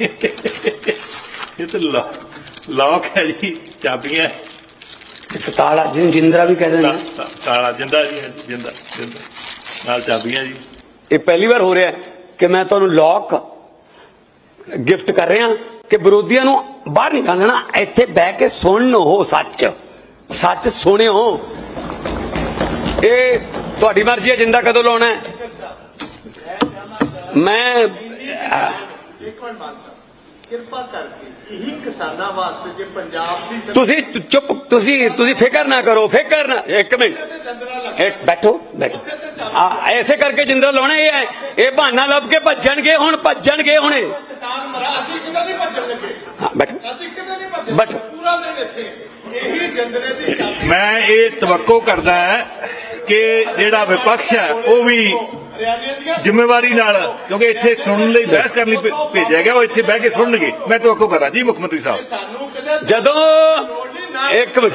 ਇਹ ਤਾਂ ਲੌ- ਲੌਕ ਹੈ ਜੀ ਚਾਬੀਆਂ। ਇੱਕ ਤਾਲਾ ਜਿਹਨੂੰ ਜਿੰਦਰਾ ਵੀ ਕਹਿੰਦੇ ਨੇ ਤਾਲਾ ਜਿੰਦਾ ਜੀ ਜਿੰਦਾ ਜਿੰਦਾ। ਨਾਲ ਚਾਬੀਆਂ ਜੀ। ਇਹ ਪਹਿਲੀ ਵਾਰ ਹੋ ਰਿਹਾ ਹੈ ਕਿ ਮੈਂ ਤੁਹਾਨੂੰ ਲੋਕ ਗਿਫਟ ਕਰ ਰਿਹਾ ਕਿ ਵਿਰੋਧੀਆਂ ਨੂੰ ਬਾਹਰ ਨਿਕਾਲਣਾ ਇੱਥੇ ਬਹਿ ਕੇ ਸੁਣੋ ਸੱਚ। ਸੱਚ ਸੁਣਿਓ। ਇਹ ਤੁਹਾਡੀ ਮਰਜ਼ੀ ਹੈ ਜਿੰਦਾ ਕਦੋਂ ਲਾਉਣਾ ਹੈ? ਮੈਂ ਇੱਕ ਮਿੰਟ ਮਾਨ ਕਿਰਪਾ ਕਰਕੇ ਇਹੀ ਕਿਸਾਨਾਂ ਵਾਸਤੇ ਜੇ ਪੰਜਾਬ ਦੀ ਤੁਸੀਂ ਚੁੱਪ ਤੁਸੀਂ ਤੁਸੀਂ ਫਿਕਰ ਨਾ ਕਰੋ ਫਿਕਰ ਨਾ ਇੱਕ ਮਿੰਟ। ਇੱਕ ਬੈਠੋ ਬੈਠੋ। ਆ ਐਸੇ ਕਰਕੇ ਜਿੰਦਰਾ ਲਾਉਣਾ ਇਹ ਹੈ। ਇਹ ਬਹਾਨਾ ਲੱਭ ਕੇ ਭੱਜਣਗੇ ਹੁਣ ਭੱਜਣਗੇ ਹੁਣ ਇਹ। ਕਿਸਾਨ ਮਰਾ ਅਸੀਂ ਕਿਤੇ ਨਹੀਂ ਭੱਜਣ ਲੱਗੇ? ਹਾਂ ਬੈਠੋ। ਅਸੀਂ ਕਿਤੇ ਨਹੀਂ ਭੱਜਣ ਬਟ- ਪੂਰਾ ਦਿਨ ਇੱਥੇ। ਇਹੀ ਜੰਦਰੇ ਦੀ ਚਾਬੀ ਮੈਂ ਇਹ ਤਵੱਕੋ ਕਰਦਾ ਹੈ ਕਿ ਜਿਹੜਾ ਵਿਪਕਸ਼ ਹੈ, ਉਹ ਵੀ ਜ਼ਿੰਮੇਵਾਰੀ ਨਾਲ, ਕਿਉਂਕਿ ਇੱਥੇ ਸੁਣਨ ਲਈ ਬਹਿਸ ਕਰਨ ਲਈ ਭੇਜਿਆ ਗਿਆ, ਉਹ ਇੱਥੇ ਬਹਿ ਕੇ ਸੁਣਨਗੇ। ਮੈਂ ਤਵੱਕੋ ਕਰਾਂ ਜੀ ਮੁੱਖ ਮੰਤਰੀ ਸਾਹਿਬ। ਜਦੋਂ ਇੱਕ ਮਿੰਟ।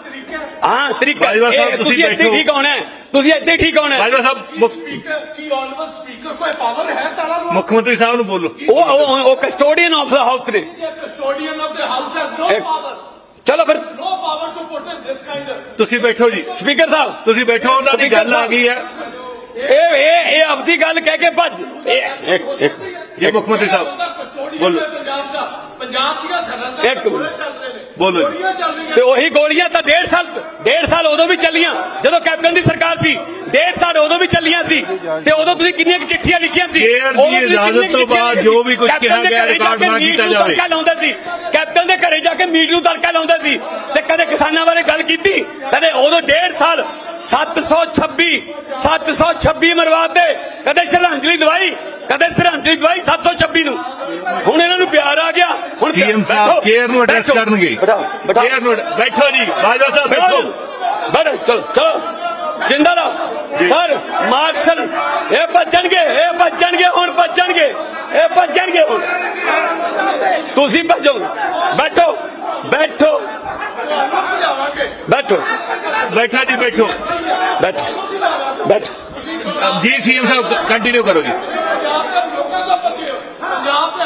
ਹਾਂ ਤਰੀਕਾ ਬਾਜਵਾ ਸਾਹਿਬ, ਇਹ ਤੁਸੀਂ ਤੁਸੀਂ ਇੱਥੇ ਬੈਠੋ। ਠੀਕ ਹੋਣਾ ਹੈ ਤੁਸੀਂ ਇੱਥੇ ਠੀਕ ਹੋਣਾ ਹੈ ਬਾਜਵਾ ਸਾਹਿਬ ਮੁੱਖ- ਸਪੀਕਰ ਕੀ ਆਨਰੇਬਲ ਸਪੀਕਰ ਕੋਈ ਪਾਵਰ ਹੈ ਤਾਲਾ ਨੂੰ ਮੁੱਖ ਮੰਤਰੀ ਸਾਹਿਬ ਨੂੰ ਬੋਲੋ ਉਹ ਉਹ- ਉਹ ਕਸਟੋਡੀਅਨ ਆਫ ਦਾ ਹਾਊਸ ਨੇ custodian of the house has no ਇੱਕ- ਪਾਵਰ ਚਲੋ ਫਿਰ no power to put in this kind of ਤੁਸੀਂ ਬੈਠੋ ਜੀ ਸਪੀਕਰ ਸਾਹਿਬ ਤੁਸੀਂ ਬੈਠੋ ਉਹਨਾਂ ਦੀ ਗੱਲ ਆ ਗਈ ਹੈ ਇਹ ਇਹ ਇਹ ਆਪਦੀ ਗੱਲ ਕਹਿ ਕੇ ਭੱਜ ਇਹ ਇੱਕ ਇੱਕ ਜੀ ਮੁੱਖ ਮੰਤਰੀ ਸਾਹਿਬ ਕਸਟੋਡੀਅਨ ਬੋਲੋ। ਹੈ ਪੰਜਾਬ ਦਾ ਪੰਜਾਬ ਦੀਆਂ ਸਰਹੱਦਾਂ ਇੱਕ ਤੇ ਮਿੰਟ। ਗੋਲੇ ਚੱਲ ਰਹੇ ਨੇ ਬੋਲੋ ਤੇ ਉਹੀ ਗੋਲੀਆਂ ਤਾਂ ਡੇਢ ਸਾਲ ਡੇਢ ਸਾਲ ਉਦੋਂ ਵੀ ਚੱਲੀਆਂ ਜਦੋਂ ਕੈਪਟਨ ਦੀ ਸਰਕਾਰ ਸੀ। ਡੇਢ ਸਾਲ ਉਦੋਂ ਵੀ ਚੱਲੀਆਂ ਸੀ। ਤੇ ਉਦੋਂ ਤੁਸੀਂ ਕਿੰਨੀਆਂ ਕੁ ਚਿੱਠੀਆਂ ਲਿਖੀਆਂ ਸੀ? ਤੁਸੀਂ ਇਜਾਜ਼ਤ ਤੋਂ ਬਾਅਦ ਜੋ ਵੀ ਕੁਝ ਕੈਪਟਨ ਕਿਹਾ ਦੇ ਗਿਆ ਘਰੇ ਜਾ ਰਿਕਾਰਡ ਕੇ ਨਾ ਮੀਟ ਕੀਤਾ ਨੂੰ ਜਾਵੇ। ਤੜਕਾ ਲਾਉਂਦੇ ਸੀ। ਕੈਪਟਨ ਦੇ ਘਰੇ ਜਾ ਕੇ ਮੀਟ ਨੂੰ ਤੜਕਾ ਲਾਉਂਦੇ ਸੀ। ਤੇ ਕਦੇ ਕਿਸਾਨਾਂ ਬਾਰੇ ਗੱਲ ਕੀਤੀ? ਕਦੇ ਉਦੋਂ ਡੇਢ ਸਾਲ 726 726 ਮਰਵਾਤੇ। ਕਦੇ ਸ਼ਰਧਾਂਜਲੀ ਦਵਾਈ ਕਦੇ ਸ਼ਰਧਾਂਜਲੀ ਦਵਾਈ 726 ਨੂੰ। ਹੁਣ ਇਹਨਾਂ ਨੂੰ ਪਿਆਰ ਆ ਗਿਆ। ਹੁਣ ਸੀਐਮ ਬੈਠੋ, ਸਾਹਿਬ ਚੇਅਰ ਨੂੰ ਐਡਰੈਸ ਬੈਠੋ, ਕਰਨਗੇ ਬਿਠਾਓ, ਬਿਠਾਓ। ਚੇਅਰ ਨੂੰ ਬੈਠੋ ਜੀ ਬਾਜਵਾ ਸਾਹਿਬ ਬੈਠੋ ਬੈਠੋ ਚਲੋ ਚਲੋ ਜਿੰਦਾ ਰਹੋ ਸਰ ਮਾਰਸ਼ਲ ਇਹ ਭੱਜਣਗੇ ਇਹ ਭੱਜਣਗੇ ਹੁਣ ਭੱਜਣਗੇ ਇਹ ਭੱਜਣਗੇ ਹੁਣ ਤੁਸੀਂ ਭੱਜੋ ਬੈਠੋ ਬੈਠੋ ਬੈਠੋ ਬੈਠਾ ਜੀ ਬੈਠੋ ਬੈਠੋ ਬੈਠੋ ਜੀ ਸੀਐਮ ਸਾਹਿਬ ਕੰਟੀਨਿਊ ਕਰੋ ਜੀ ਪੰਜਾਬ ਦੇ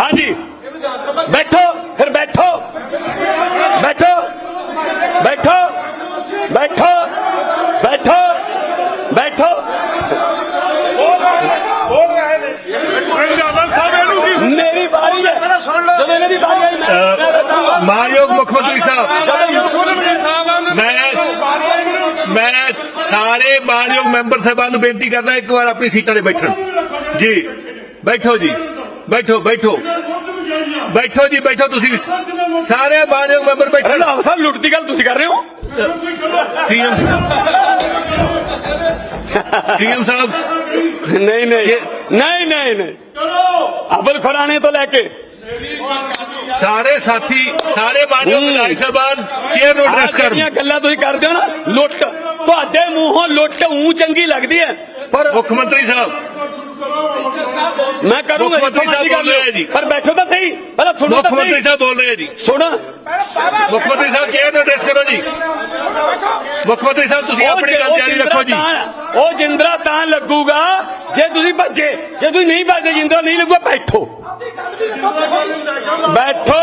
ਹਾਂਜੀ। ਬੈਠੋ ਫਿਰ ਬੈਠੋ। ਬੈਠੋ। ਬੈਠੋ। ਬੈਠੋ। ਬੈਠੋ। ਬੈਠੋ। ਮੇਰੀ ਵਾਰੀ ਹੈ। ਜਦੋਂ ਮੇਰੀ ਵਾਰੀ ਆਈ ਮੈਂ ਮਾਨਯੋਗ ਮੁੱਖ ਮੰਤਰੀ ਸਾਹਿਬ ਮੈਂ ਮੈਂ ਸਾਰੇ ਮਾਨਯੋਗ ਮੈਂਬਰ ਸਾਹਿਬਾਂ ਨੂੰ ਬੇਨਤੀ ਕਰਦਾ ਇੱਕ ਵਾਰ ਆਪਣੀ ਸੀਟਾਂ 'ਤੇ ਬੈਠਣ। ਜੀ ਬੈਠੋ ਜੀ। ਬੈਠੋ ਬੈਠੋ। ਬੈਠੋ ਜੀ ਬੈਠੋ ਤੁਸੀਂ। ਸਾਰੇ ਮਾਨਯੋਗ ਮੈਂਬਰ ਬੈਠਣ ਰੰਧਾਵਾ ਸਾਹਿਬ ਲੁੱਟ ਦੀ ਗੱਲ ਤੁਸੀਂ ਕਰ ਰਹੇ ਹੋ? CM CM sahib. ਨਹੀਂ ਨਹੀਂ। ਨਹੀਂ ਨਹੀਂ ਨਹੀਂ। ਅਬਲ ਖੁਰਾਣੇ ਤੋਂ ਲੈ ਕੇ। ਸਾਰੇ ਸਾਥੀ ਸਾਰੇ ਮਾਨਯੋਗ ਵਿਧਾਇਕ ਸਾਹਿਬਾਨ ਚੇਅਰ ਨੂੰ ਐਡਰੈਸ ਕਰਨ? ਜਿਹੜੀਆਂ ਗੱਲਾਂ ਤੁਸੀਂ ਕਰਦੇ ਹੋ ਨਾ ਲੁੱਟ। ਤੁਹਾਡੇ ਮੂੰਹੋਂ ਲੁੱਟ ਉਂ ਚੰਗੀ ਲੱਗਦੀ ਹੈ। ਪਰ ਮੁੱਖ ਮੰਤਰੀ ਸਾਹਿਬ ਮੈਂ ਕਰੂੰਗਾ ਮੁੱਖ ਮੰਤਰੀ ਸਾਹਿਬ ਬੋਲ ਰਹੇ ਜੀ। ਪਰ ਬੈਠੋ ਤਾਂ ਸਹੀ ਪਹਿਲਾਂ ਸੁਣੋ ਮੁੱਖ ਤਾਂ ਮੰਤਰੀ ਸਹੀ। ਸਾਹਿਬ ਬੋਲ ਰਹੇ ਜੀ। ਸੁਣ। ਮੁੱਖ ਮੰਤਰੀ ਸਾਹਿਬ ਚੇਅਰ ਨੂੰ ਐਡਰੈਸ ਕਰੋ ਜੀ? ਮੁੱਖ ਮੰਤਰੀ ਸਾਹਿਬ ਤੁਸੀਂ ਉਹ ਆਪਣੀ ਜਿ- ਗੱਲ ਜਾਰੀ ਜਿੰਦਰਾ ਰੱਖੋ ਜੀ। ਤਾਂ- ਉਹ ਜਿੰਦਰਾ ਤਾਂ ਲੱਗੂਗਾ ਜੇ ਤੁਸੀਂ ਭੱਜੇ ਜੇ ਤੁਸੀਂ ਨਹੀਂ ਭੱਜੇ ਜਿੰਦਰਾ ਨਹੀਂ ਲੱਗੂਗਾ ਬੈਠੋ। ਬੈਠੋ।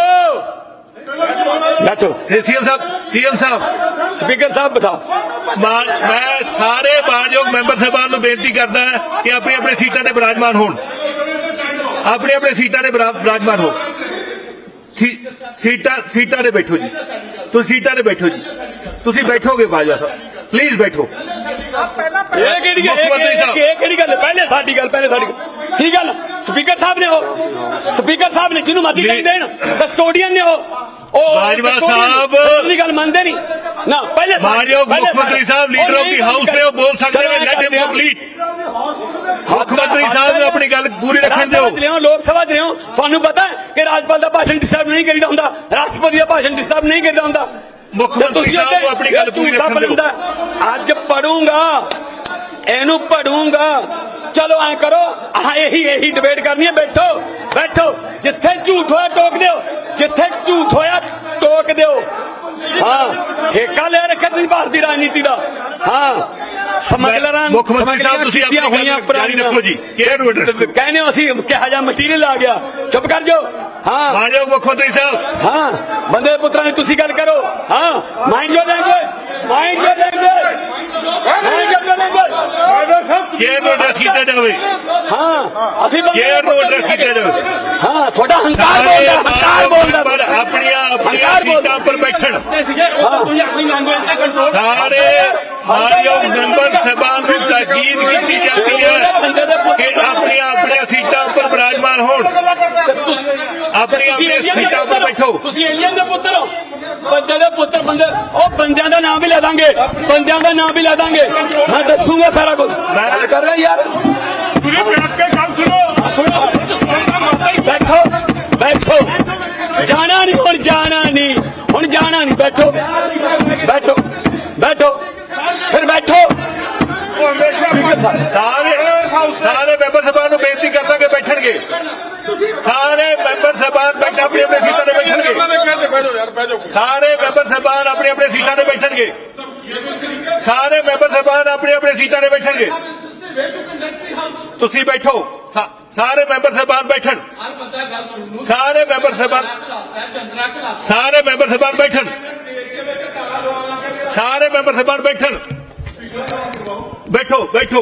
ਬੈਠੋ। ਸੀਐਮ ਸਾਹਿਬ ਸੀਐਮ ਸਾਹਿਬ। ਸਪੀਕਰ ਸਾਹਿਬ ਬਤਾਓ ਮਾ- ਸਾਰੇ ਮਾਨਯੋਗ ਮੈਂਬਰ ਸਾਹਿਬਾਨ ਨੂੰ ਬੇਨਤੀ ਕਰਦਾ ਕਿ ਆਪਣੀ ਆਪਣੀ ਸੀਟਾਂ ਤੇ ਬਿਰਾਜਮਾਨ ਹੋਣ। ਆਪਣੀ ਆਪਣੀ ਸੀਟਾਂ ਤੇ ਬਿਰਾ- ਬਿਰਾਜਮਾਨ ਹੋ ਸੀਟਾਂ ਸੀਟਾਂ ਤੇ ਬੈਠੋ ਜੀ। ਤੁਸੀਂ ਸੀਟਾਂ ਤੇ ਬੈਠੋ ਜੀ। ਤੁਸੀਂ ਬੈਠੋਗੇ ਬਾਜਵਾ ਸਾਹਿਬ। ਪਲੀਜ਼ ਬੈਠੋ। ਇਹ ਕਿਹੜੀ ਗੱਲ ਇਹ- ਕਿਹੜੀ ਗੱਲ? ਹੈ? ਪਹਿਲੇ ਸਾਡੀ ਗੱਲ ਪਹਿਲੇ ਸਾਡੀ ਗੱਲ। ਕੀ ਗੱਲ? ਸਪੀਕਰ ਸਾਹਿਬ ਨੇ ਉਹ। ਸਪੀਕਰ ਸਾਹਿਬ ਨੇ ਜਿਹਨੂੰ ਮਰਜ਼ੀ। ਕਹਿ ਦੇਣ ਕਸਟੋਡੀਅਨ ਨੇ ਉਹ। ਉਹ ਬਾਜਵਾ custodian ਸਾਹਿਬ। ਦੀ ਗੱਲ ਮੰਨਦੇ ਨਹੀਂ। ਨਾ ਪਹਿਲੇ ਸਾਡੀ- ਮਾਨਯੋਗ ਪਹਿਲੇ ਮੁੱਖ ਮੰਤਰੀ ਸਾਡੀ- ਸਾਹਿਬ ਲੀਡਰ ਉਹ ਆਫ ਦੀ ਨਹੀਂ ਹਾਊਸ ਨੇ ਉਹ ਬੋਲ ਸਕਦੇ ਚਲੋ ਨੇ ਐਂ ਲੈਟ ਹਿਮ ਕਰਦੇ ਹਾਂ। ਕੰਪਲੀਟ ਮੁੱਖ ਮੰਤਰੀ ਸਾਹਿਬ ਨੂੰ ਆਪਣੀ ਗੱਲ ਪੂਰੀ ਰੱਖਣ ਰਾਜ ਸਭਾ ਚ ਦਿਓ ਲਿਓ ਲੋਕ ਸਭਾ ਚ ਲਿਓ ਤੁਹਾਨੂੰ ਪਤਾ ਹੈ ਕਿ ਰਾਜਪਾਲ ਦਾ ਭਾਸ਼ਣ ਡਿਸਟਰਬ ਨਹੀਂ ਕਰੀਦਾ ਹੁੰਦਾ। ਰਾਸ਼ਟਰਪਤੀ ਦਾ ਭਾਸ਼ਣ ਡਿਸਟਰਬ ਨਹੀਂ ਕਰੀਦਾ ਹੁੰਦਾ। ਮੁੱਖ ਮੰਤਰੀ ਤੁਸੀਂ ਸਾਹਿਬ ਇੱਥੇ ਨੂੰ ਆਪਣੀ ਗੱਲ ਇਹ ਪੂਰੀ ਝੂਠਾ ਰੱਖਣ ਦਿਓ। ਬੋਲਦਾ। ਅੱਜ ਪੜੂੰਗਾ। ਇਹਨੂੰ ਪੜੂੰਗਾ। ਚਲੋ ਐ ਕਰੋ। ਆਹ ਇਹੀ ਇਹੀ ਡਿਬੇਟ ਕਰਨੀ ਹੈ। ਬੈਠੋ। ਬੈਠੋ। ਜਿੱਥੇ ਝੂਠ ਹੋਇਆ ਟੋਕ ਦਿਓ। ਜਿੱਥੇ ਝੂਠ ਹੋਇਆ ਟੋਕ ਦਿਓ। ਹਾਂ ਠੇਕਾ ਲੈ ਰੱਖਿਆ ਤੁਸੀਂ ਭਾਰਤ ਦੀ ਰਾਜਨੀਤੀ ਦਾ। ਹਾਂ ਸਮਗਲਰਾਂ ਮੁੱਖ ਮੰਤਰੀ ਸਾਹਿਬ ਤੁਸੀਂ ਆਪਣੀ ਹੋਈਆਂ ਜਾਰੀ ਰੱਖੋ ਜੀ। ਕਹਿੰਦੇ ਅਸੀਂ ਕਿਹਾ ਜਾ ਮਟੀਰੀਅਲ ਆ ਗਿਆ। ਚੁੱਪ ਕਰ ਜਾਓ। ਹਾਂ। ਮਾਨਯੋਗ ਮੁੱਖ ਮੰਤਰੀ ਸਾਹਿਬ। ਹਾਂ ਬੰਦੇ ਪੁੱਤਰਾਂ ਨੇ ਤੁਸੀਂ ਗੱਲ ਕਰੋ। ਹਾਂ mind your language mind your language mind your language chair ਨੂੰ ਐਡਰੈਸ ਕੀਤਾ ਜਾਵੇ। ਹਾਂ ਅਸੀਂ ਚੇਅਰ ਨੂੰ ਐਡਰੈਸ ਕੀਤਾ ਜਾਵੇ। ਹਾਂ ਤੁਹਾਡਾ ਹੰਕਾਰ ਬੋਲਦਾ ਹੰਕਾਰ ਬੋਲਦਾ। ਪਰ ਆਪਣੀਆਂ ਆਪਣੀਆਂ। ਸੀਟਾਂ ਉੱਪਰ ਬੈਠਣ। ਸਾਰੇ ਮਾਨਯੋਗ ਮੈਂਬਰ ਸਾਹਿਬਾਨ ਨੂੰ ਤਾਕੀਦ ਕੀਤੀ ਜਾਂਦੀ ਹੈ ਕਿ ਆਪਣੀਆਂ ਆਪਣੀਆਂ ਸੀਟਾਂ ਉੱਪਰ ਬਿਰਾਜਮਾਨ ਹੋਣ। ਆਪਣੀਆਂ ਆਪਣੀਆਂ ਸੀਟਾਂ ਉੱਪਰ ਬੈਠੋ ਤੁਸੀਂ ਏਲੀਅਨ ਦੇ ਪੁੱਤਰ ਹੋ ਬੰਦੇ ਦੇ ਪੁੱਤਰ ਬੰਦੇ ਉਹ ਬੰਦਿਆਂ ਦਾ ਨਾਮ ਵੀ ਲੈ ਦਾਂਗੇ ਬੰਦਿਆਂ ਦਾ ਨਾਮ ਵੀ ਲੈ ਦਾਂਗੇ ਮੈਂ ਦੱਸੂਗਾ ਸਾਰਾ ਕੁਝ ਮੈਂ ਗੱਲ ਕਰ ਰਿਹਾ ਯਾਰ ਤੁਸੀਂ ਬੈਠ ਕੇ ਗੱਲ ਸੁਣੋ ਬੈਠੋ ਬੈਠੋ ਜਾਣਾ ਨਹੀਂ ਹੁਣ ਜਾਣਾ ਨਹੀਂ ਹੁਣ ਜਾਣਾ ਨਹੀਂ ਬੈਠੋ ਬੈਠੋ ਬੈਠੋ ਫਿਰ ਬੈਠੋ ਸਪੀਕਰ ਸਾਹਿਬ ਸਾਰੇ ਸਾਰੇ ਮੈਂਬਰ ਸਾਹਿਬਾਨ ਨੂੰ ਬੇਨਤੀ ਕਰਦਾ ਕਿ ਬੈਠਣਗੇ ਸਾਰੇ ਮੈਂਬਰ ਸਾਹਿਬਾਨ ਬੈਠ ਆਪਣੀ ਆਪਣੀ ਸੀਟਾਂ ਤੇ ਬੈਠਣਗੇ ਸਾਰੇ ਮੈਂਬਰ ਸਾਹਿਬਾਨ ਆਪਣੀ ਆਪਣੀ ਸੀਟਾਂ ਤੇ ਬੈਠਣਗੇ ਸਾਰੇ ਮੈਂਬਰ ਸਾਹਿਬਾਨ ਆਪਣੀ ਆਪਣੀ ਸੀਟਾਂ ਤੇ ਬੈਠਣਗੇ ਤੁਸੀਂ ਬੈਠੋ ਸਾ- ਸਾਰੇ ਮੈਂਬਰ ਸਾਹਿਬਾਨ ਬੈਠਣ ਸਾਰੇ ਮੈਂਬਰ ਸਾਹਿਬਾਨ ਸਾਰੇ ਮੈਂਬਰ ਸਾਹਿਬਾਨ ਬੈਠਣ ਸਾਰੇ ਮੈਂਬਰ ਸਾਹਿਬਾਨ ਬੈਠਣ ਬੈਠੋ ਬੈਠੋ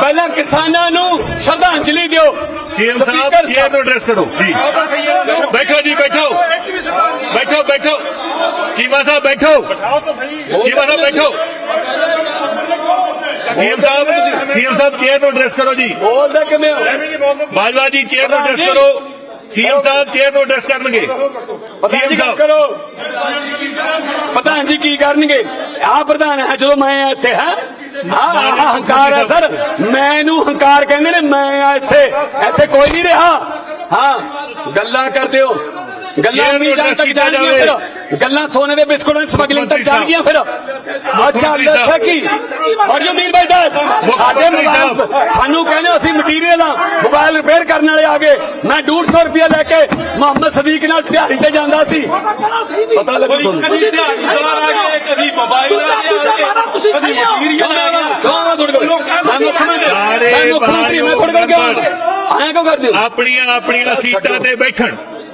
ਪਹਿਲਾਂ ਕਿਸਾਨਾਂ ਨੂੰ ਸ਼ਰਧਾਂਜਲੀ ਦਿਓ। ਸੀਐਮ ਸਾਹਿਬ ਕੇਅਰ ਨੂੰ ਐਡਰੈਸ ਕਰੋ ਜੀ ਬੈਠੋ ਜੀ ਬੈਠੋ। ਬੈਠੋ ਬੈਠੋ। ਚੀਮਾ ਸਾਹਿਬ ਬੈਠੋ। ਚੀਮਾ ਸਾਹਿਬ ਬੈਠੋ। ਸੀਐਮ ਸਾਹਿਬ ਸੀਐਮ ਸਾਹਿਬ ਕੇਅਰ ਨੂੰ ਐਡਰੈਸ ਕਰੋ ਜੀ। ਬੋਲਦੇ ਕਿਵੇਂ ਹੋ? ਬਾਜਵਾ ਜੀ ਚੇਅਰ ਨੂੰ ਐਡਰੈਸ ਕਰੋ। ਸੀਐਮ ਸਾਹਿਬ ਚੇਅਰ ਨੂੰ ਐਡਰੈਸ ਕਰਨਗੇ। ਪ੍ਰਧਾਨ ਸੀਐਮ ਸਾਹਿਬ। ਕਰੋ। ਪ੍ਰਧਾਨ ਜੀ ਕੀ ਕਰਨਗੇ? ਆ ਪ੍ਰਧਾਨ ਹੈ ਜਦੋਂ ਮੈਂ ਇੱਥੇ ਹਾਂ ਆਹ ਹੰਕਾਰ ਹੈ ਸਰ। ਮੈਨੂੰ ਹੰਕਾਰ ਕਹਿੰਦੇ ਨੇ ਮੈਂ ਆ ਇੱਥੇ ਇੱਥੇ ਕੋਈ ਨਹੀਂ ਰਿਹਾ। ਹਾਂ ਗੱਲਾਂ ਕਰਦੇ ਹੋ। ਗੱਲਾਂ ਵੀ ਜਾਣ ਤੱਕ ਜਾਣਗੀਆਂ। ਫਿਰ। ਗੱਲਾਂ ਸੋਨੇ ਦੇ ਬਿਸਕੁਟਾਂ ਦੀ ਸਮਗਲਿੰਗ ਤੱਕ ਜਾਣਗੀਆਂ ਫਿਰ। ਅੱਛਾ। ਫਿਰ ਕੀ? ਔਰ ਜੋ ਮੀਰ ਭਾਈ ਦਾ ਸਾਡੇ ਮੋਬਾਈਲ। ਸਾਨੂੰ ਕਹਿੰਦੇ ਅਸੀਂ ਮਟੀਰੀਅਲ ਆ ਮੋਬਾਈਲ ਰਿਪੇਅਰ ਕਰਨ ਵਾਲੇ ਆ ਗਏ। ਮੈਂ 150 ਰੁਪਏ ਲੈ ਕੇ ਮੁਹੰਮਦ ਸਦੀਕ ਨਾਲ ਦਿਹਾੜੀ ਤੇ ਜਾਂਦਾ ਸੀ। ਪਤਾ ਲੱਗੂ ਤੁਹਾਨੂੰ? ਕਦੀ ਦਿਹਾੜੀਦਾਰ ਆ ਗਏ ਕਦੀ ਮੋਬਾਈਲ ਆ ਗਿਆ ਤੁਸੀਂ ਕਦੀ ਸਹੀ ਹੋ। ਮਟੀਰੀਅਲ ਆ ਗਿਆ। ਕਿਉਂ ਮੈਂ ਤੁਹਾਡੇ ਕੋਲ। ਮੈਂ ਮੁੱਖ ਮੰਤਰੀ ਸਾਰੇ ਮੈਂ ਮੁੱਖ ਮੰਤਰੀ ਮੈਂ ਤੁਹਾਡੇ ਕੋਲ ਕਿਉਂ ਆਇਆ ਕਿਉਂ ਕਰਦੇ ਹੋ? ਆਪਣੀਆਂ ਆਪਣੀਆਂ ਸੀਟਾਂ ਤੇ ਬੈਠਣ।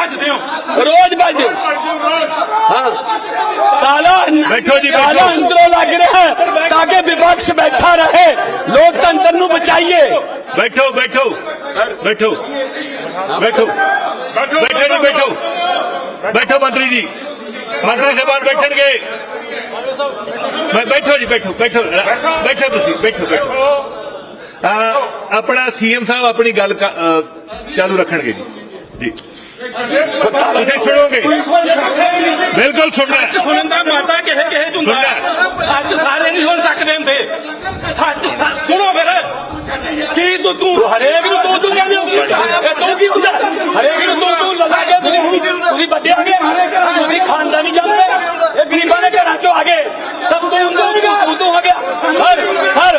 ਰੋਜ਼ ਵੱਜਦੇ ਹੋ ਰੋਜ਼ ਵੱਜਦੇ ਹਾਂ। ਤਾਲਾ ਬੈਠੋ ਜੀ। ਤਾਲਾ ਅੰਦਰੋਂ ਲੱਗ ਰਿਹਾ ਹੈ ਤਾਂ ਕਿ ਵਿਪਕਸ਼ ਬੈਠਾ ਰਹੇ। ਲੋਕਤੰਤਰ ਨੂੰ ਬਚਾਈਏ। ਬੈਠੋ ਬੈਠੋ। ਬੈਠੋ। ਬੈਠੋ। ਬੈਠੋ ਜੀ ਬੈਠੋ। ਬੈਠੋ ਮੰਤਰੀ ਜੀ। ਮੰਤਰੀ ਸਾਹਿਬਾਨ ਬੈਠਣਗੇ। ਬੈ- ਬੈਠੋ ਜੀ ਬੈਠੋ ਬੈਠੋ। ਬੈਠੋ ਤੁਸੀਂ ਬੈਠੋ ਬੈਠੋ। ਆਪਣਾ ਸੀਐਮ ਸਾਹਿਬ ਆਪਣੀ ਗੱਲ ਚਾਲੂ ਰੱਖਣਗੇ ਜੀ। ਜੀ। ਤੁਸੀਂ ਸੁਣੋਗੇ। ਬਿਲਕੁਲ ਸੁਣਨਾ। ਸੁਣਨ ਦਾ ਮਾਤਾ ਕਿਸੇ ਚ ਹੁੰਦਾ। ਸੱਚ ਸਾਰੇ ਨਹੀਂ ਸੁਣ ਸਕਦੇ ਹੁੰਦੇ। ਸੱਚ ਸੁਣੋ ਫਿਰ। ਕੀ ਤੂੰ ਤੂੰ ਹਰੇਕ ਨੂੰ ਤੂੰ ਤੂੰ ਕਹਿੰਦੇ ਹੋ ਇਹ ਤੂੰ ਕੀ ਹੁੰਦਾ ਹਰੇਕ ਨੂੰ ਤੂੰ ਤੂੰ ਲਗਾ ਕੇ ਤੁਸੀਂ ਤੁਸੀਂ ਵੱਡੇ ਆ ਗਏ। ਤੁਸੀਂ ਖਾਨਦਾਨੀ ਜਾਂਦੇ ਇਹ ਗਰੀਬਾਂ ਦੇ ਘਰਾਂ ਚੋਂ ਆ ਗਏ। ਤਾਂ ਤੂੰ ਤੂੰ ਤੂੰ ਤੂੰ ਆ ਗਿਆ। ਸਰ ਸਰ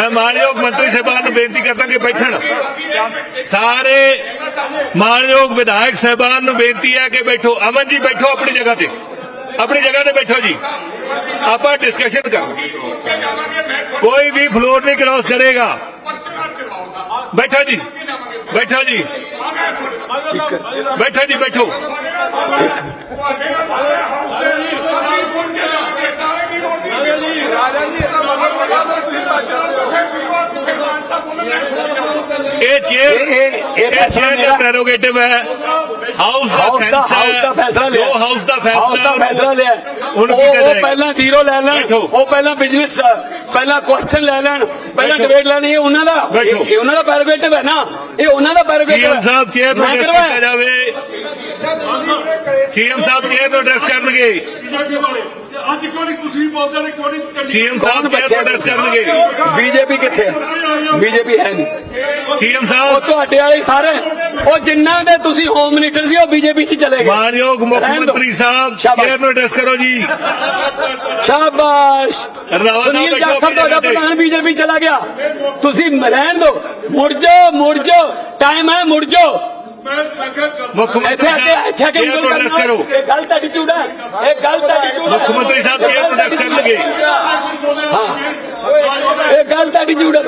ਮੈਂ ਮਾਨਯੋਗ ਮੰਤਰੀ ਸਾਹਿਬਾਨ ਨੂੰ ਬੇਨਤੀ ਕਰਦਾ ਕਿ ਬੈਠਣ ਸਾਰੇ ਮਾਨਯੋਗ ਵਿਧਾਇਕ ਸਾਹਿਬਾਨ ਨੂੰ ਬੇਨਤੀ ਹੈ ਕਿ ਬੈਠੋ ਅਮਨ ਜੀ ਬੈਠੋ ਆਪਣੀ ਜਗ੍ਹਾ ਤੇ ਆਪਣੀ ਜਗ੍ਹਾ ਤੇ ਬੈਠੋ ਜੀ ਆਪਾਂ ਡਿਸਕਸ਼ਨ ਕਰਾਂਗੇ ਕੋਈ ਵੀ ਫਲੋਰ ਨਹੀਂ ਕ੍ਰਾਸ ਕਰੇਗਾ ਬੈਠੋ ਜੀ ਬੈਠੋ ਜੀ ਬੈਠੋ ਜੀ ਬੈਠੋ ਇਹ ਫੈਸਲਾ ਮੇਰਾ- ਪ੍ਰੈਰੋਗੇਟਿਵ ਹੈ। ਹਾਊਸ ਦਾ ਫੈਸਲਾ ਲਿਆ। ਜੋ ਹਾਊਸ ਦਾ ਫੈਸਲਾ ਹਾਊਸ ਦਾ ਫੈਸਲਾ ਲਿਆ। ਹੁਣ ਕੀ ਉਹ ਕਰੇ? ਪਹਿਲਾਂ ਜ਼ੀਰੋ ਲੈ ਲੈਣ। ਉਹ ਪਹਿਲਾਂ ਬਿਜ਼ਨਸ ਪਹਿਲਾਂ ਕੁਐਸਚਨ ਲੈ ਲੈਣ। ਪਹਿਲਾਂ। ਡਿਬੇਟ ਲੈਣੀ ਇਹ ਉਹਨਾਂ ਦਾ। ਇਹ ਉਹਨਾਂ ਦਾ ਪ੍ਰੈਰੋਗੇਟਿਵ ਹੈ ਨਾ। ਇਹ ਉਹਨਾਂ ਦਾ ਪ੍ਰੈਰੋਗੇਟਿਵ ਸੀਐਮ ਸਾਹਿਬ ਚੇਅਰ ਨੂੰ ਐਡਰੈਸ। ਕੀਤਾ ਜਾਵੇ? ਸੀਐਮ ਸਾਹਿਬ ਚੇਅਰ ਨੂੰ ਐਡਰੈਸ ਕਰਨਗੇ? ਅੱਜ ਕਿਉਂ ਨਹੀਂ ਤੁਸੀਂ ਬੋਲਦੇ ਨੇ ਕਿਉਂ ਨਹੀਂ ਸੀਐਮ ਸਾਹਿਬ ਬੱਚੇ ਐਡਰੈਸ ਕਰਨਗੇ ਬੀਜੇਪੀ ਕਿੱਥੇ ਹੈ ਬੀਜੇਪੀ ਹੈ ਨਹੀਂ। ਸੀਐਮ ਉਹ ਸਾਹਿਬ ਤੁਹਾਡੇ ਵਾਲੇ ਸਾਰੇ। ਉਹ ਜਿੰਨਾਂ ਦੇ ਤੁਸੀਂ ਹੋਮ ਮਿਨਿਸਟਰ ਸੀ ਉਹ ਬੀਜੇਪੀ 'ਚ ਚਲੇ ਗਏ। ਮਾਨਯੋਗ ਮੁੱਖ। ਮੰਤਰੀ ਸਾਹਿਬ। ਚੇਅਰ ਨੂੰ ਐਡਰੈਸ ਕਰੋ ਜੀ। ਸ਼ਾਬਾਸ਼। ਸੁਨੀਲ ਜਾਖੜ ਤੁਹਾਡਾ। ਪ੍ਰਧਾਨ ਬੀਜੇਪੀ ਚਲਾ ਗਿਆ। ਤੁਸੀਂ ਰਹਿਣ ਦਿਓ ਮੁੜ ਜਾਓ ਮੁੜ ਜਾਓ। ਟਾਈਮ ਹੈ ਮੁੜ ਜਾਓ। ਮੈਂ ਸੰਗਤ ਕਰ ਮੁੱਖ ਮੰਤਰੀ ਇੱਥੇ ਆ ਕੇ ਇੱਥੇ ਆ ਕੇ ਉਂਗਲ ਐਡਰੈਸ ਕਰਨਾ ਕਰੋ। ਇਹ ਗਲਤ ਐਟੀਟਿਊਡ ਹੈ ਇਹ ਗਲਤ ਐਟੀਟਿਊਡ ਹੈ ਮੁੱਖ ਮੰਤਰੀ ਸਾਹਿਬ ਨੂੰ ਐਡਰੈਸ ਕਰਨਗੇ। ਇਹ ਗਲਤ ਐਟੀਟਿਊਡ ਹੈ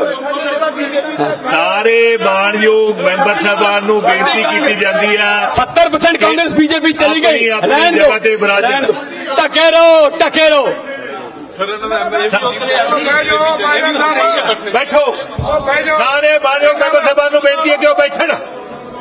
ਸਾਰੇ ਮਾਨਯੋਗ ਮੈਂਬਰ ਸਾਹਿਬਾਨ ਨੂੰ ਬੇਨਤੀ ਕੀਤੀ ਜਾਂਦੀ ਆ। 70% ਕਾਂਗਰਸ ਬੀਜੇਪੀ ਚਲੀ ਗਈ। ਆਪਣੀ- ਆਪਣੀ ਰਹਿਣ ਜਗ੍ਹਾ ਤੇ ਦਿਓ ਵਿਰਾਜਣ। ਰਹਿਣ ਦਿਓ। ਟਕੇ ਰਹੋ ਟਕੇ ਰਹੋ। ਬੈਠੋ। ਸਾਰੇ ਮਾਨਯੋਗ ਮੈਂਬਰ ਸਾਹਿਬਾਨ ਨੂੰ ਬੇਨਤੀ ਹੈ ਕਿ ਉਹ ਬੈਠਣ।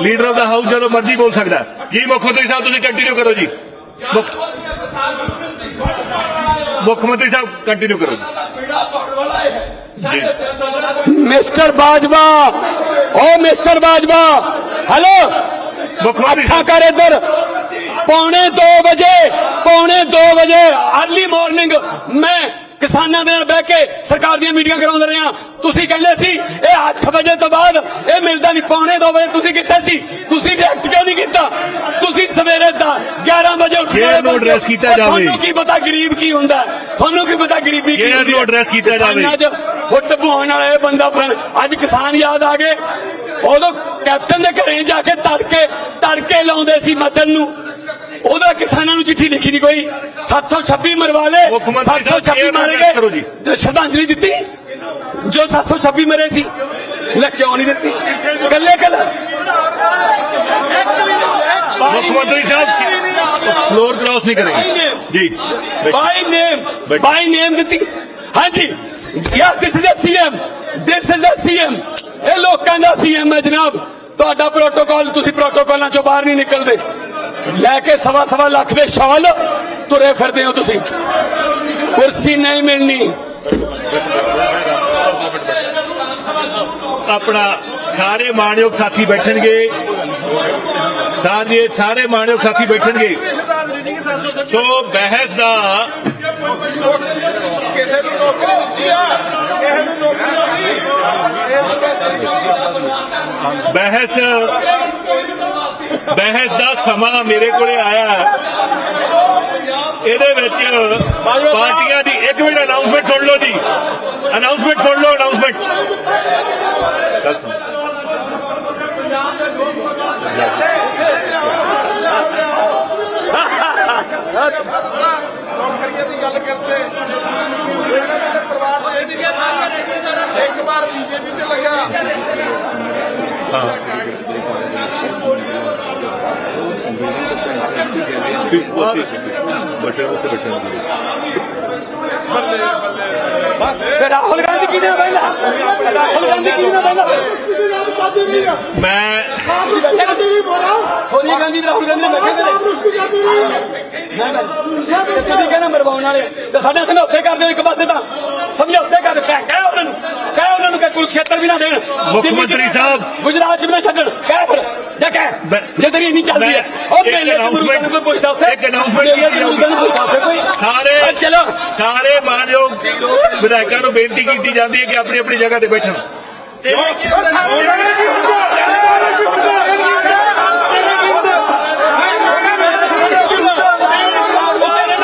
ਲੀਡਰ ਆਫ ਦਾ ਹਾਊਸ ਜਦੋਂ ਮਰਜ਼ੀ ਬੋਲ ਸਕਦਾ ਹੈ। ਜੀ ਮੁੱਖ ਮੰਤਰੀ ਸਾਹਿਬ ਤੁਸੀਂ ਕੰਟੀਨਿਊ ਕਰੋ ਜੀ ਮੁੱਖ ਮੁੱਖ ਮੰਤਰੀ ਸਾਹਿਬ ਕੰਟੀਨਿਊ ਕਰੋ ਜੀ ਜੀ ਮਿਸਟਰ ਬਾਜਵਾ ਓ ਮਿਸਟਰ ਬਾਜਵਾ ਹੈਲੋ ਮੁੱਖ ਮੰਤਰੀ ਅੱਖਾਂ ਸਾਹਿਬ ਕਰ ਇੱਧਰ ਪੌਣੇ 2 ਵਜੇ ਪੌਣੇ 2 ਵਜੇ ਅਰਲੀ ਮਾਰਨਿੰਗ ਮੈਂ ਕਿਸਾਨਾਂ ਦੇ ਨਾਲ ਬਹਿ ਕੇ ਸਰਕਾਰ ਦੀਆਂ ਮੀਟਿੰਗਾਂ ਕਰਾਉਂਦੇ ਰਹੇ ਹਾਂ ਤੁਸੀਂ ਕਹਿੰਦੇ ਸੀ ਇਹ 8 ਵਜੇ ਤੋਂ ਬਾਅਦ ਇਹ ਮਿਲਦਾ ਨਹੀਂ ਪੌਣੇ 2 ਵਜੇ ਤੁਸੀਂ ਕਿੱਥੇ ਸੀ? ਤੁਸੀਂ ਰਿਐਕਟ ਕਿਉਂ ਨਹੀਂ ਕੀਤਾ? 11 ਵਜੇ ਉੱਠ Chair ਨੂੰ address ਕੀਤਾ ਜਾਵੇ। ਤੁਹਾਨੂੰ ਕੀ ਪਤਾ ਗਰੀਬ ਕੀ ਹੁੰਦਾ? ਤੁਹਾਨੂੰ ਕੀ ਪਤਾ ਗਰੀਬੀ ਕੀ ਹੁੰਦੀ ਹੈ? address ਕੀਤਾ ਜਾਵੇ। 'ਚ ਫੁੱਟ ਬੁਹਾਉਣ ਵਾਲਾ ਇਹ ਬੰਦਾ ਅੱਜ ਕਿਸਾਨ ਯਾਦ ਆ ਗਏ ਉਦੋਂ ਕੈਪਟਨ ਦੇ ਘਰੇ ਜਾ ਕੇ ਤੜਕੇ ਤੜਕੇ ਲਾਉਂਦੇ ਸੀ ਮਤਨ ਨੂੰ ਉਹਦਾ ਕਿਸਾਨਾਂ ਨੂੰ ਚਿੱਠੀ ਲਿਖੀ ਨਹੀਂ ਕੋਈ 726 ਮਰਵਾ ਲਏ ਮੁੱਖ ਮੰਤਰੀ ਸਾਹਿਬ 726 chair ਨੂੰ ਮਾਰੇ। ਗਏ ਸ਼ਰਧਾਂਜਲੀ ਦਿੱਤੀ ਜੋ 726 ਮਰੇ ਸੀ ਲੈ ਕਿਉਂ ਨਹੀਂ ਦਿੱਤੀ ਕੱਲੇ ਕੱਲੇ ਫਲੋਰ ਕ੍ਰਾਸ ਨਹੀਂ ਕਰੇਗੇ। ਜੀ ਬੈਠੋ। ਬਾਈ ਨੇਮ ਬੈਠੋ। ਬਾਈ ਨੇਮ ਦਿੱਤੀ। ਹਾਂਜੀ। Yeah this is a CM this is a CM ਇਹ ਲੋਕਾਂ ਦਾ ਸੀਐਮ ਹੈ ਜਨਾਬ। ਤੁਹਾਡਾ ਪ੍ਰੋਟੋਕਾਲ ਤੁਸੀਂ ਪ੍ਰੋਟੋਕਾਲਾਂ ਚੋਂ ਬਾਹਰ ਨਹੀਂ ਨਿਕਲਦੇ। ਲੈ ਕੇ ਸਵਾ ਸਵਾ ਲੱਖ ਦੇ ਸ਼ਾਲ ਤੁਰੇ ਫਿਰਦੇ ਹੋ ਤੁਸੀਂ। ਕੁਰਸੀ ਨਹੀਂ ਮਿਲਣੀ। ਆਪਣਾ ਸਾਰੇ ਮਾਣਯੋਗ ਸਾਥੀ ਬੈਠਣਗੇ। ਸਾਰੇ ਸਾਰੇ ਮਾਣਯੋਗ ਸਾਥੀ ਬੈਠਣਗੇ। ਸੋ ਬਹਿਸ ਦਾ ਕਿਸੇ ਨੂੰ ਨੌਕਰੀ ਦਿੱਤੀ ਆ। ਕਿਸੇ ਨੂੰ ਨੌਕਰੀ ਬਹਿਸ ਬਹਿਸ ਦਾ ਸਮਾਂ ਮੇਰੇ ਕੋਲੇ ਆਇਆ। ਇਹਦੇ ਵਿੱਚ ਪਾਰਟੀਆਂ ਦੀ ਇੱਕ ਮਿੰਟ ਅਨਾਉਂਸਮੈਂਟ ਸੁਣ ਲਓ ਜੀ। ਅਨਾਉਂਸਮੈਂਟ ਸੁਣ ਲਓ ਅਨਾਉਂਸਮੈਂਟ ਨੌਕਰੀਆਂ ਦੀ ਗੱਲ ਕਰਦੇ ਇਹਨਾਂ ਦੇ ਪਰਿਵਾਰ ਨੂੰ ਇਹ ਨਹੀਂ ਪਤਾ ਇੱਕ ਵਾਰ ਬੀਜੇਪੀ ਚ ਲੱਗਾ। ਬਟੇ ਉੱਤੇ ਬੈਠਣਗੇ ਬੱਲੇ ਬੱਲੇ। ਤੇ ਰਾਹੁਲ ਗਾਂਧੀ ਕਿਹਨੇ ਪਹਿਲਾਂ ਰਾਹੁਲ ਗਾਂਧੀ ਕਿਹਨੇ ਪਹਿਲਾਂ ਮੈਂ ਸੋਨੀਆ ਗਾਂਧੀ ਤੇ ਰਾਹੁਲ ਗਾਂਧੀ ਨੇ ਬੈਠੇ ਮੈਂ ਤੇ ਮਰਵਾਉਣ ਵਾਲੇ ਤੇ ਸਾਡੇ ਸਮਝੌਤੇ ਕਰਦੇ ਹੋ ਇੱਕ ਪਾਸੇ ਤਾਂ ਸਮਝੌਤੇ ਕਰ ਕਹਿ ਕਹਿ ਉਹਨਾਂ ਨੂੰ ਕਹਿ ਉਹਨਾਂ ਨੂੰ ਕਿ ਕੁਰਕਸ਼ੇਤਰ ਵੀ ਨਾ ਦੇਣ ਮੁੱਖ ਮੰਤਰੀ ਸਾਹਿਬ। ਗੁਜਰਾਤ ਚ ਵੀ ਨਾ ਛੱਡਣ ਕਹਿ ਫਿਰ ਜੇ ਕਹਿ ਜੇ ਤੇਰੀ ਇੰਨੀ ਚੱਲਦੀ ਹੈ ਉਹ ਮੇਲੇ ਚ ਮੁਰਗਾਂ ਨੂੰ ਕੋਈ ਪੁੱਛਦਾ ਉੱਥੇ ਇੱਕ ਉੱਥੇ ਕੋਈ ਸਾਰੇ ਚਲੋ ਸਾਰੇ ਮਾਨਯੋਗ ਵਿਧਾਇਕਾਂ ਨੂੰ ਬੇਨਤੀ ਕੀਤੀ ਜਾਂਦੀ ਹੈ ਕਿ ਆਪਣੀ ਆਪਣੀ ਜਗ੍ਹਾ ਤੇ ਬੈਠਣ